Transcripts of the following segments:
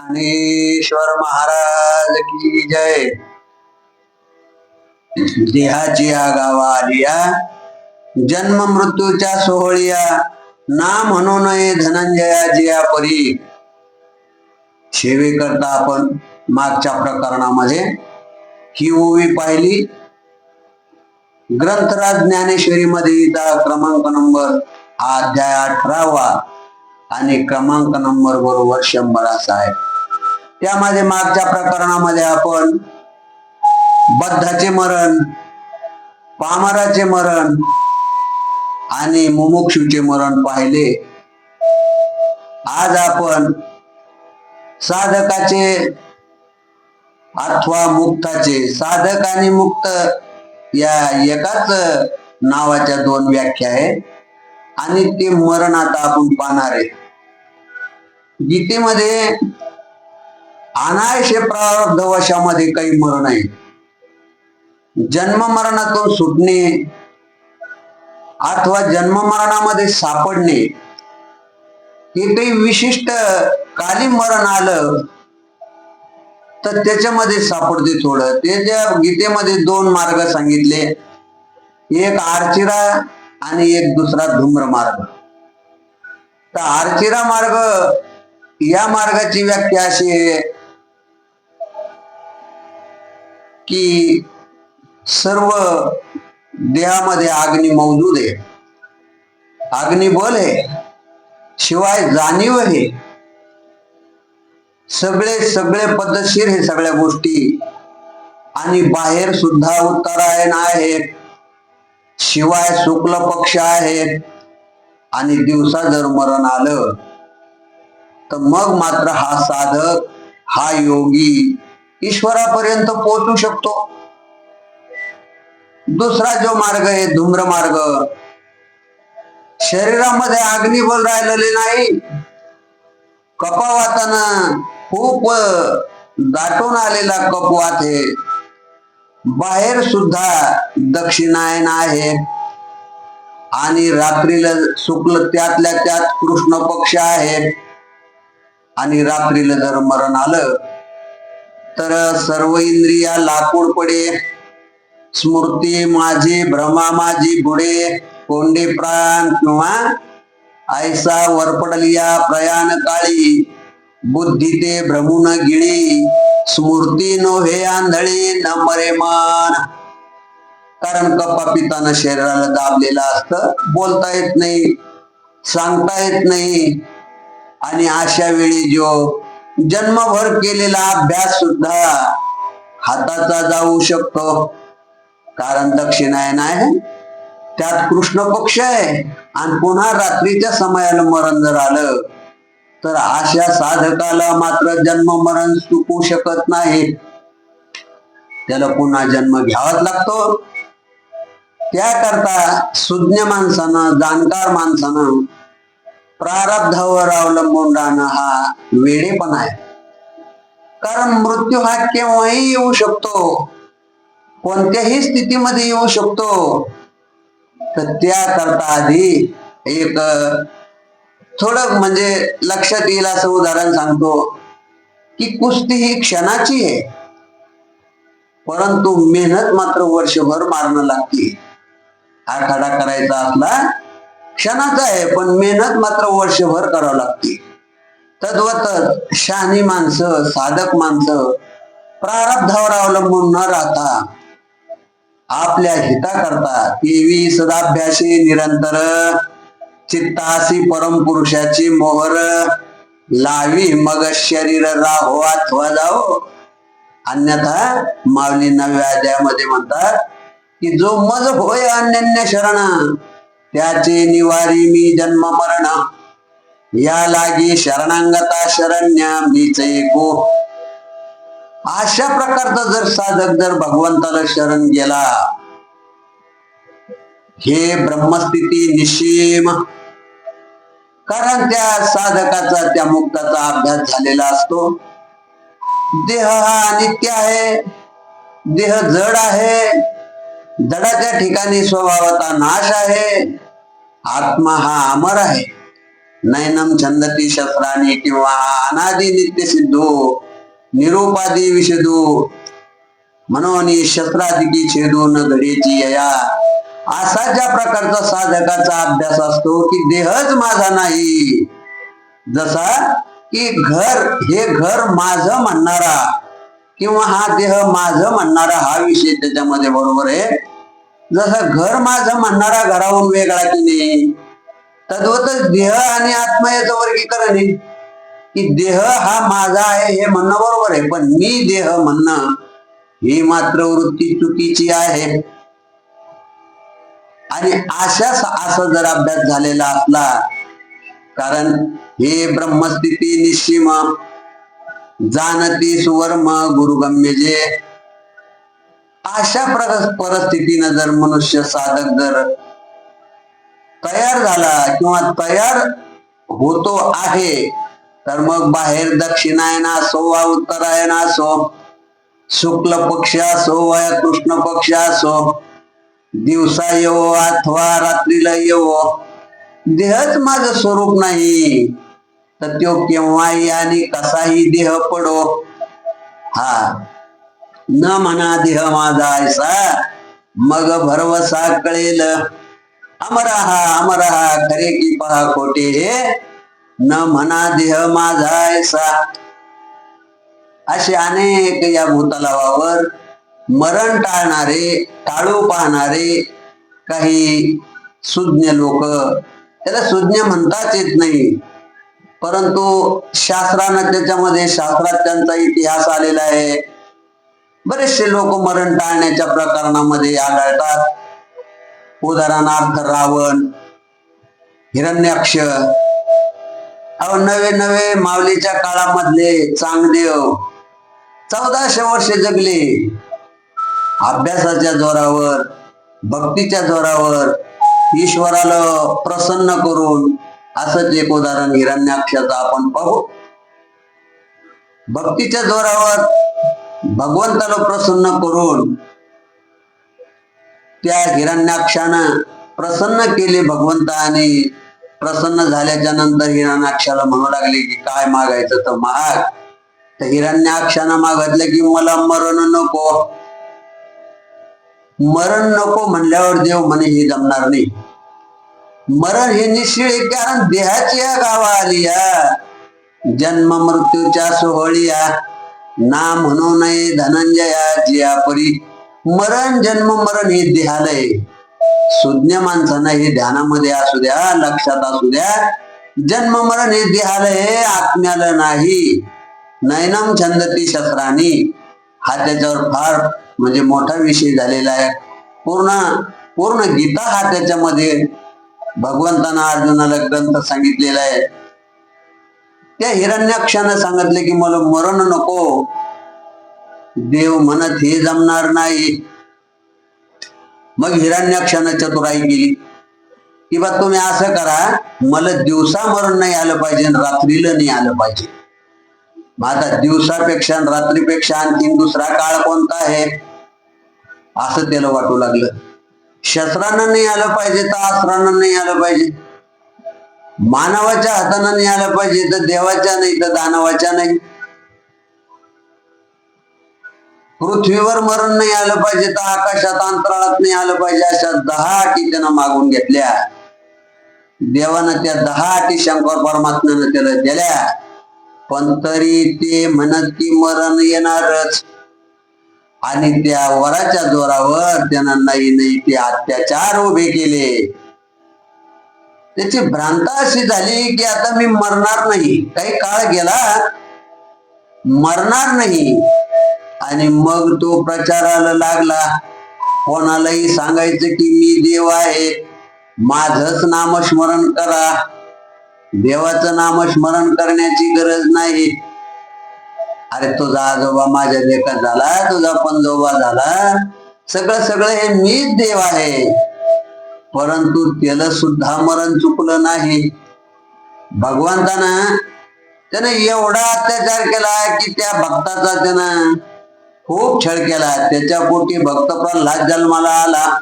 ज्ञानेश्वर महाराज की जय। देहाची या गावा आलिया जन्म मृत्यूच्या सोहळिया ना म्हणू नये धनंजयाची परी। सेवे करता आपण मागच्या प्रकरणामध्ये ही ओवी पाहिली। ग्रंथराज ज्ञानेश्वरी मध्ये क्रमांक नंबर हा अध्याय अठरावा। आणि क्रमांक नंबर बरोबर शंभर असा आहे. त्यामध्ये मागच्या प्रकरणामध्ये आपण बद्धाचे मरण पामराचे मरण आणि मुमुक्षूचे मरण पाहिले. आज आपण साधकाचे अथवा मुक्ताचे साधक आणि मुक्त या एकाच नावाच्या दोन व्याख्या आहेत आणि ते मरण आता आपण पाहणार आहे गीतेमध्ये अनायशे प्रारब्ध वशामध्ये काही मरण आहे. जन्म मरणातून सुटणे अथवा जन्म मरणामध्ये सापडणे हे काही विशिष्ट काली मरण आलं तर त्याच्यामध्ये सापडते थोडं. त्याच्या गीतेमध्ये दोन मार्ग सांगितले. एक आर्चिरा आणि एक दुसरा धूम्र मार्ग. तर आर्चिरा मार्ग या मार्गाची व्याख्या अशी आहे की सर्व देहामध्ये अग्नी मौजूद आहे. अग्निबल आहे. शिवाय जाणीव आहे. सगळे सगळे पद्धतशीर हे सगळ्या गोष्टी. आणि बाहेर सुद्धा उत्तरायण आहेत शिवाय शुक्ल पक्ष आहेत. आणि दिवसा जर मरण आलं तर मग मात्र हा साधक हा योगी ईश्वरापर्यंत पोहोचू शकतो. दुसरा जो मार्ग आहे धूम्र मार्ग. शरीरामध्ये अग्निबल राहिलेले नाही. कपावाताना खूप दाटून आलेला कपवात आहे. बाहेर सुद्धा दक्षिणायन आहे. आणि रात्रीला शुक्ल त्यातल्या त्यात कृष्ण पक्ष आहे. आणि रात्रीला जर मरण आलं तर सर्व इंद्रिया लाकूड पडे. स्मृती माझी भ्रमा माझी बुडे. कोंडे प्राण किंवा ऐसा वरपडलिया प्रयाण काळी. बुद्धी ते भ्रमून गिळी. स्मृती नो हे आंधळी न मरे मान. कारण कपापितानं शरीराला दाबलेलं असत. बोलता येत नाही सांगता येत नाही. आणि अशा वेळी जो जन्मभर केलेला अभ्यास सुद्धा हाताचा जाऊ शकतो. कारण दक्षिणायन आहे. त्यात कृष्ण पक्ष आहे. आणि पुन्हा रात्रीच्या समयाला मरण जर आलं तर अशा साधकाला मात्र जन्म मरण चुकू शकत नाही. त्याला पुन्हा जन्म घ्यावाच लागतो. त्याकरता सुज्ञ माणसानं जाणकार माणसानं प्रारब्धावर अवलंबून राहणं हा वेडेपणा आहे. कारण मृत्यू हा केव्हाही येऊ शकतो. कोणत्याही स्थितीमध्ये येऊ शकतो. तर त्याकरता आधी एक थोडं म्हणजे लक्षात येईल असं उदाहरण सांगतो की कुस्ती ही क्षणाची आहे. परंतु मेहनत मात्र वर्षभर मारणं लागते. आखाडा करायचा असला क्षणाचा आहे पण मेहनत मात्र वर्षभर करावं लागते. तद्वतच शहाणी माणसं साधक माणसं प्रारब्धावर अवलंबून न राहता आपल्या हिताकरता देवी सदाभ्यासी निरंतर चित्तासी परम पुरुषाची मोहर लावी मग शरीर राहो अथवा जाओ अन्यथा माऊली नव्या अध्यायामध्ये म्हणतात की जो मज होय अन्यन्य शरण त्याचे निवारी मी जन्म मरण. या लागी शरणांगता शरण्य मीच एको. अशा प्रकारचा जर साधक जर भगवंताला शरण गेला हे ब्रह्मस्थिती निशीम कारण त्या साधकाचा त्या मुक्ताचा अभ्यास झालेला असतो. देह हा अनित्य आहे. देह जड आहे. जडाच्या ठिकाणी स्वभावाचा नाश आहे. आत्मा हा अमर आहे. नैनम छंदती शस्त्राणी किंवा अनादि नित्य सिद्धो निरूपादी विषदो म्हणून शस्त्राधिकी छेदून घडीची यया. असा ज्या प्रकारचा साधकाचा अभ्यास असतो की देहच माझा नाही. जसा की घर हे घर माझ म्हणणारा किंवा हा देह माझं म्हणणारा हा विषय त्याच्यामध्ये बरोबर आहे. जसं घर माझं म्हणणारा घराहून वेगळा की नाही? तद्वतच देह आणि आत्मा याचं वर्गीकरण आहे. की देह हा माझा आहे हे म्हणणं बरोबर आहे. पण मी देह म्हणणं ही मात्र वृत्ती चुकीची आहे. आणि अशाच असा जर अभ्यास झालेला असला कारण हे ब्रह्मस्थिती निश्चिम जाणती सुवर्म गुरुगम्य जे अशा प्र- परिस्थितीनं जर मनुष्य साधक जर तयार झाला किंवा तयार होतो आहे तर मग बाहेर दक्षिणायन असो वा उत्तरायण असो शुक्ल पक्ष असो वा कृष्ण पक्ष असो दिवसा येवो अथवा रात्रीला येवो. देहच माझं स्वरूप नाही. तर तो केव्हाही आणि कसाही देह पडो. हा. न म्हणा देह माझा ऐसा. मग भरवसा कळेल. अमरहा अमरहा खरे की पहा खोटे. न म्हणा देह माझा ऐसा. असे अनेक या भूतलावावर मरण टाळणारे टाळू पाहणारे काही सुज्ञ लोक त्याला सुज्ञ म्हणताच येत नाही. परंतु शास्त्रानं त्याच्यामध्ये शास्त्रात त्यांचा इतिहास आलेला आहे. बरेचसे लोक मरण टाळण्याच्या प्रकरणामध्ये आढळतात. उदाहरणार्थ रावण हिरण्याक्ष अहो नवे नवे माऊलीच्या काळामधले चांगदेव चौदाशे वर्षे जगले. अभ्यासाच्या जोरावर भक्तीच्या जोरावर ईश्वराला प्रसन्न करून असंच एक उदाहरण हिरण्याक्षाचं आपण पाहू. भक्तीच्या जोरावर भगवंताला प्रसन्न करून त्या हिरण्याक्षानं प्रसन्न केले भगवंताने. प्रसन्न झाल्याच्यानंतर हिरण्याक्षाला म्हणू लागले की काय मागायचं तर माग. तर हिरण्याक्षानं मागितलं की मला मरण नको. मरण नको म्हणल्यावर देव म्हणे हे जमणार नाही. मरण हे निश्चित कारण देहाची या गावा आली या. जन्म मृत्यूच्या सोहळीया ना म्हणू नये धनंजया जिया परी. मरण जन्म मरण हे देहालय. सुज्ञ माणसांना हे ध्यानामध्ये असू द्या लक्षात असू द्या. जन्म मरण हे देहालय आत्म्याला नाही. नयनम छंदती शस्त्रानी हा त्याच्यावर फार म्हणजे मोठा विषय झालेला आहे. पूर्ण पूर्ण गीता हा त्याच्यामध्ये भगवंतानं अर्जुनाला ग्रंथ सांगितलेला आहे. त्या हिरण्याक्षानं सांगितले की मला मरण नको. देव म्हणत हे जमणार नाही. मग हिरण्याक्षानं चतुराई केली. की बा तुम्ही असं करा मला दिवसा मरण नाही आलं पाहिजे रात्रीला नाही आलं पाहिजे. माझा दिवसापेक्षा रात्रीपेक्षा आणखीन दुसरा काळ कोणता आहे? असं त्याला वाटू लागलं. शस्त्रानं नाही आलं पाहिजे तर अस्त्रानं नाही आलं पाहिजे. मानवाच्या हातानं नाही आलं पाहिजे तर देवाच्या नाही तर दानवाच्या नाही. पृथ्वीवर मरण नाही आलं पाहिजे तर आकाशात अंतराळात नाही आलं पाहिजे अशा दहा अटी त्यानं मागून घेतल्या. देवानं त्या दहा अटी शंकर परमात्म्यानं त्याला दिल्या. पण तरी ते म्हणत की मरण येणारच. आणि त्या वराच्या जोरावर त्यांना नाही नाही ते अत्याचार उभे केले. त्याची भ्रांता अशी झाली की आता मी मरणार नाही. काही काळ गेला मरणार नाही. आणि मग तो प्रचाराला लागला. कोणालाही सांगायचं की मी देव आहे. माझच नामस्मरण करा. देवाचं नामस्मरण करण्याची गरज नाही. अरे तुझा आजोबा माझ्या देखा झाला तुझा पंजोबा झाला. सगळं सगळं हे मीच देव आहे. परंतु त्याला सुद्धा मरण चुकलं नाही. भगवंतानं त्यानं एवढा अत्याचार केला की त्या भक्ताचा त्यानं खूप छळ केला. त्याच्या पोटी भक्त प्रल्हाद जन्माला आला.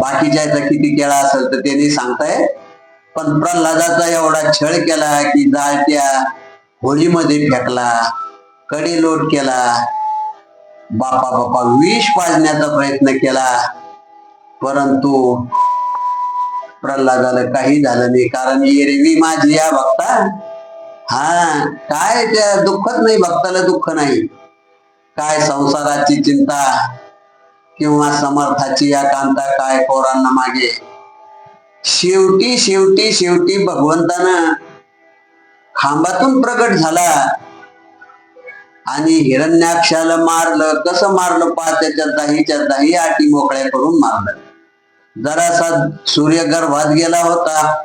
बाकीच्या किती केला असेल तर त्यांनी सांगताय पण प्रल्हादाचा एवढा छळ केला की जाळत्या होळीमध्ये फेकला कडे लोट केला. बापा बापा विष पाजण्याचा प्रयत्न केला. परंतु प्रल्हादाला काही झालं नाही. कारण एरवी माझी या भक्ता हा काय त्या दुःखच नाही भक्ताला दुःख नाही. काय संसाराची चिंता किंवा समर्थाची या कांता काय पोरांना मागे? शेवटी शेवटी शेवटी भगवंतानं खांबातून प्रगट झाला. आणि हिरण्याक्षाला मारलं. कसं मारलं? पा त्याच्या दहीच्या दही आटी मोकळ्या करून मारलं. जरासा सूर्य गर्भात गेला होता.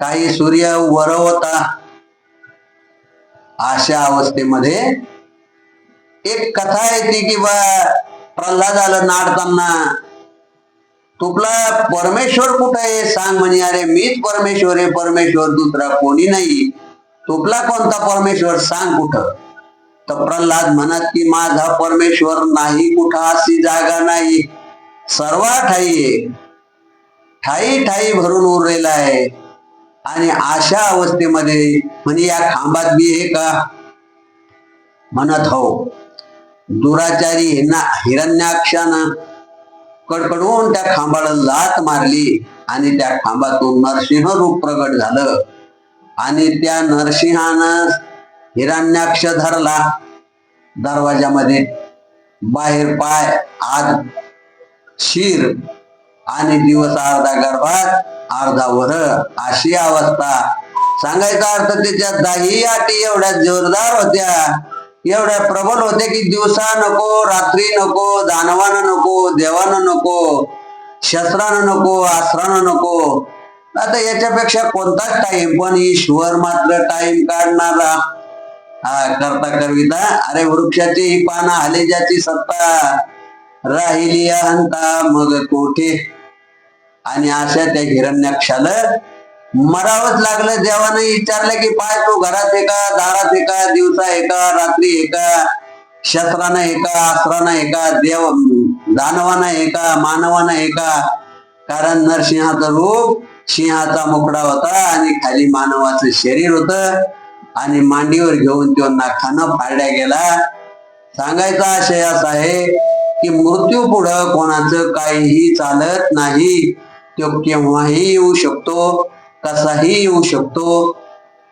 काही सूर्य वर होता. अशा अवस्थेमध्ये एक कथा येते की बा प्रल्हादाला नाडताना तुला परमेश्वर कुठं आहे? सांग म्हणे अरे मीच परमेश्वर आहे. परमेश्वर दुसरा कोणी नाही. तुपला कोणता परमेश्वर? सांग कुठं? तर प्रल्हाद म्हणत की माझा परमेश्वर नाही कुठं अशी जागा नाही. सर्व ठाई आहे. ठाई ठाई भरून उरलेला आहे. आणि अशा अवस्थेमध्ये म्हणे या खांबात बी आहे का? म्हणत हो. दुराचारी हिरण्याक्षानं कडकडून त्या खांबाला लात मारली आणि त्या खांबातून नरसिंह रूप प्रगट झालं. आणि त्या नरसिंहानं हिरण्याक्ष धरला. दरवाजामध्ये बाहेर पाय आत शिर आणि दिवस अर्धा गर्भात अर्धा वर. अशी अवस्था. सांगायचा अर्थ त्याच्या दाही अटी एवढ्या जोरदार होत्या. एवढ्या प्रबल होत्या की दिवसा नको रात्री नको दानवानं नको देवानं नको शस्त्रानं नको आश्रानं नको. आता याच्यापेक्षा कोणताच टाइम पण ईश्वर मात्र टाइम काढणारा हा करता करविता अरे वृक्षाची ही पानं आले ज्याची सत्ता. राहिली अहंता मग कोठे? आणि अशा त्या हिरण्याक्षाला मरावच लागलं. देवाने विचारलं की पाय तू घरात एका दारात एका दिवसा एका रात्री एका शस्त्रानं एका अस्त्रानं एका देव दानवानं एका मानवानं एका. कारण नरसिंहाचं रूप सिंहाचा मुकडा होता आणि खाली मानवाचं शरीर होत. आणि मांडीवर घेऊन तो नाखानं फाडल्या गेला. सांगायचा आशय असा आहे की मृत्यू पुढं कोणाचं काहीही चालत नाही. तो केव्हाही येऊ शकतो. कसाही येऊ शकतो.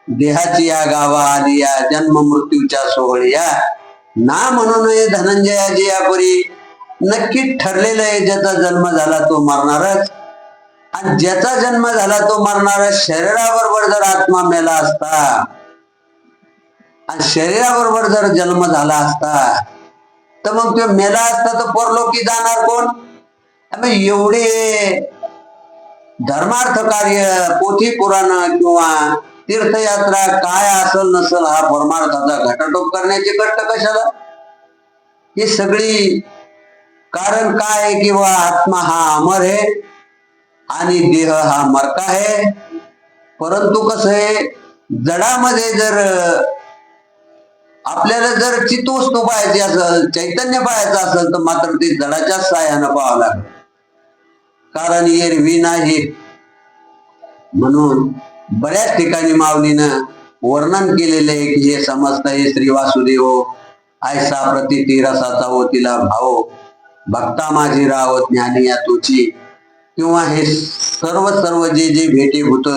देहाची या गावा आली या जन्म मृत्यूच्या सोहळ्या ना म्हणून हे धनंजयाची यापुरी नक्की नक्कीच ठरलेलं आहे ज्याचा जन्म झाला तो मरणारच. आणि ज्याचा जन्म झाला तो मरणारच शरीराबरोबर जर आत्मा मेला असता आणि शरीराबरोबर जर जन्म झाला असता तर मग तो मेला असता तर परलोकी जाणार कोण? एवढे धर्मार्थ कार्य पोथी पुराण किंवा तीर्थयात्रा काय असल नसल हा परमार्थाचा घटाटोप करण्याचे कष्ट कशाला? ही सगळी कारण काय आहे किंवा आत्मा हा अमर आहे आणि देह हा मरका आहे. परंतु कसं आहे जडामध्ये जर आपल्याला जर चितोस्तू पाहायची असेल चैतन्य पाहायचं असेल तर मात्र ते जडाच्या साह्यानं पाहावं लागेल. कारण एरवी नाही. म्हणून बऱ्याच ठिकाणी माऊलीनं वर्णन केलेले आहे की हे समजत हे श्री वासुदेव ऐसा प्रती रसाचा हो तिला भाव भक्ता माझी राव ज्ञानी या तुची. किंवा हे सर्व सर्व जे जे भेटीभूत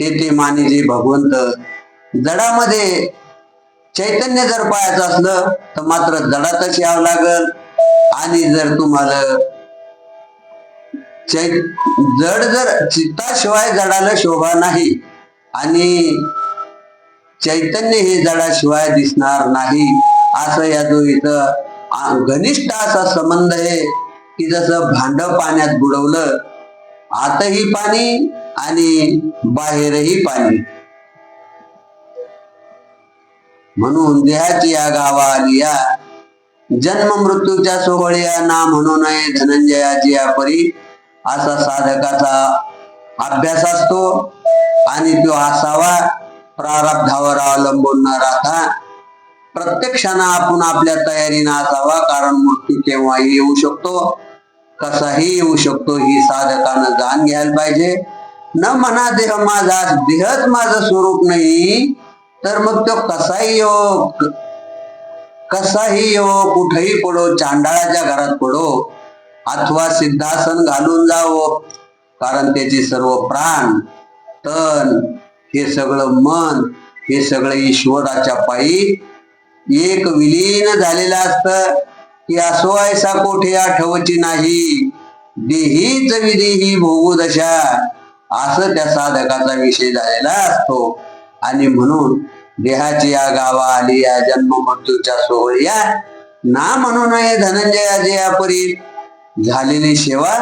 ते ते माने जे भगवंत जडामध्ये चैतन्य जर पाहायचं असलं तर मात्र जडातच यावं लागल. आणि जर तुम्हाला जड जर चित्ताशिवाय जडाला शोभा नाही आणि चैतन्य हे जडाशिवाय दिसणार नाही असं या जो घनिष्ठ असा संबंध आहे की जसं भांड पाण्यात बुडवलं आतही पाणी आणि बाहेरही पाणी. म्हणून देहाची या गावा आली या जन्म मृत्यूच्या सोहळ्या ना म्हणू नये धनंजयाची या परी असा साधकाचा अभ्यास असतो आणि तो असावा. प्रारब्धावर अवलंबून न राहता प्रत्येक क्षणा आपण आपल्या तयारीनं असावा. कारण मृत्यू केव्हाही येऊ शकतो कसाही येऊ शकतो ही साधकानं जाण घ्यायला पाहिजे. न म्हणा देह माझा देहच माझं स्वरूप नाही तर मग तो कसाही येऊ कसाही येऊ कुठेही पडो चांडाळाच्या घरात पडो. अथवा सिद्धासन घालून जावं. कारण त्याचे सर्व प्राण तन हे सगळं मन हे सगळं ईश्वराच्या पायी एक विलीन झालेलं असत. की असो ऐसा कोठे आठवची नाही. देहीच विधीही भोगू दशा. असं त्या साधकाचा विषय झालेला असतो. आणि म्हणून देहाची या गावा आली या जन्म मृत्यूच्या सोहळ्या ना म्हणून नये धनंजयाचे या परी झालेली सेवा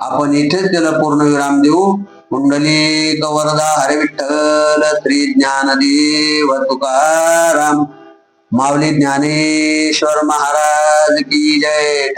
आपण इथेच त्याला पूर्णविराम देऊ. कुंडली कवरदा हरे विठ्ठल श्री ज्ञानदेव तुकाराम माऊली ज्ञानेश्वर महाराज की जय.